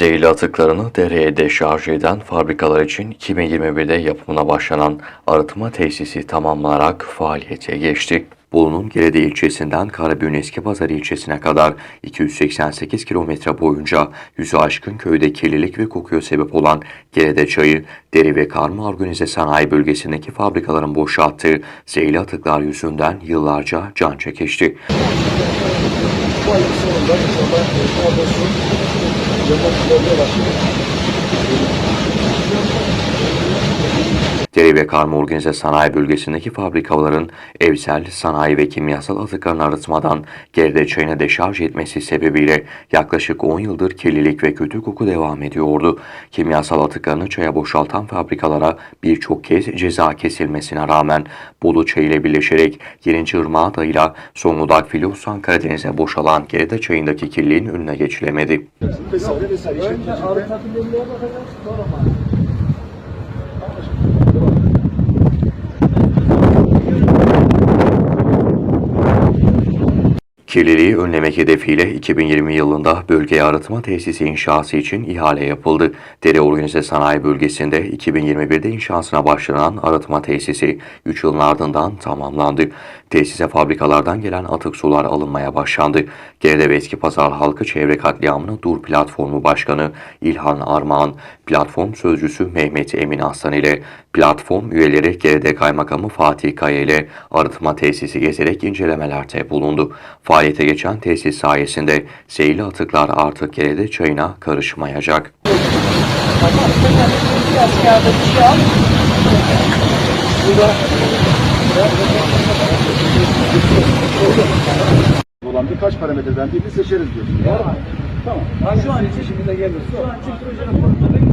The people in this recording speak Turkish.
Zehirli atıklarını dereye deşarj eden fabrikalar için 2021'de yapımına başlanan arıtma tesisi tamamlanarak faaliyete geçti. Bolu'nun Gerede ilçesinden Karabük'ün Eski Pazarı ilçesine kadar 288 kilometre boyunca yüzü aşkın köyde kirlilik ve kokuya sebep olan Gerede çayı, deri ve karma organize sanayi bölgesindeki fabrikaların boşalttığı zehirli atıklar yüzünden yıllarca can çekişti. 이건한번해봤습 니. Deri ve karma organize sanayi bölgesindeki fabrikaların evsel, sanayi ve kimyasal atıklarını arıtmadan geride çayına deşarj etmesi sebebiyle yaklaşık 10 yıldır kirlilik ve kötü koku devam ediyordu. Kimyasal atıklarını çaya boşaltan fabrikalara birçok kez ceza kesilmesine rağmen Bolu Çayı ile birleşerek Yenici Irmağı adayıyla Zonguldak Filosan Karadeniz'e boşalan geride çayındaki kirliliğin önüne geçilemedi. Vesaire vesaire. İşte Kirliliği önlemek hedefiyle 2020 yılında bölgeye arıtma tesisi inşası için ihale yapıldı. Dere Organize Sanayi Bölgesi'nde 2021'de inşasına başlanan arıtma tesisi 3 yılın ardından tamamlandı. Tesise fabrikalardan gelen atık sular alınmaya başlandı. Geride ve Eski Pazar Halkı Çevre Katliamı'nı Dur Platformu Başkanı İlhan Armağan, platform sözcüsü Mehmet Emin Aslan ile platform üyeleri Geride Kaymakamı Fatih Kaya ile arıtma tesisi gezerek incelemelerde bulundu. Faaliyete geçen tesis sayesinde zehirli atıklar artık Gerede çayına karışmayacak. Olan birkaç parametreden birini seçeriz diyorsun. Tamam. Şu an için şimdi de gelir. Şu an için proje raporunda